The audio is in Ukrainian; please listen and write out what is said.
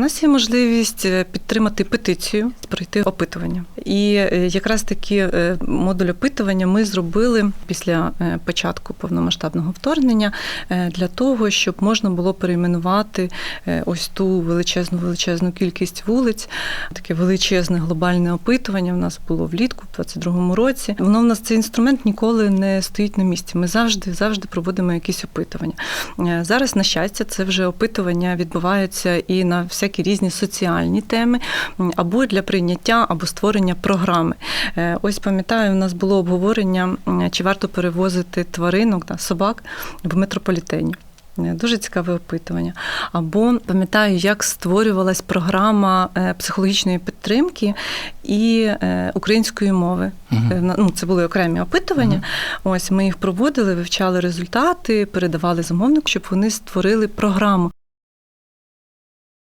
у нас є можливість е, підтримати петицію, пройти опитування. І е, якраз такі е, модуль опитування ми зробили після початку повномасштабного вторгнення для того, щоб можна було перейменувати ось ту величезну величезну кількість вулиць. Таке величезне глобальне опитування в нас було влітку, в 22-му році. Воно в нас цей інструмент ніколи не стоїть на місці. Ми завжди завжди проводимо якісь опитування. Зараз, на щастя, це вже опитування відбуваються і на всякі різні соціальні теми, або для прийняття, або створення програми. Е, Ось пам'ятаю, у нас було обговорення, чи варто перевозити тваринок, да, собак в метрополітені. Е, Дуже цікаве опитування. Або пам'ятаю, як створювалась програма е, психологічної підтримки і української мови. Е, Ну, це були окремі опитування. Мгм. Ось ми їх проводили, вивчали результати, передавали замовнику, щоб вони створили програму.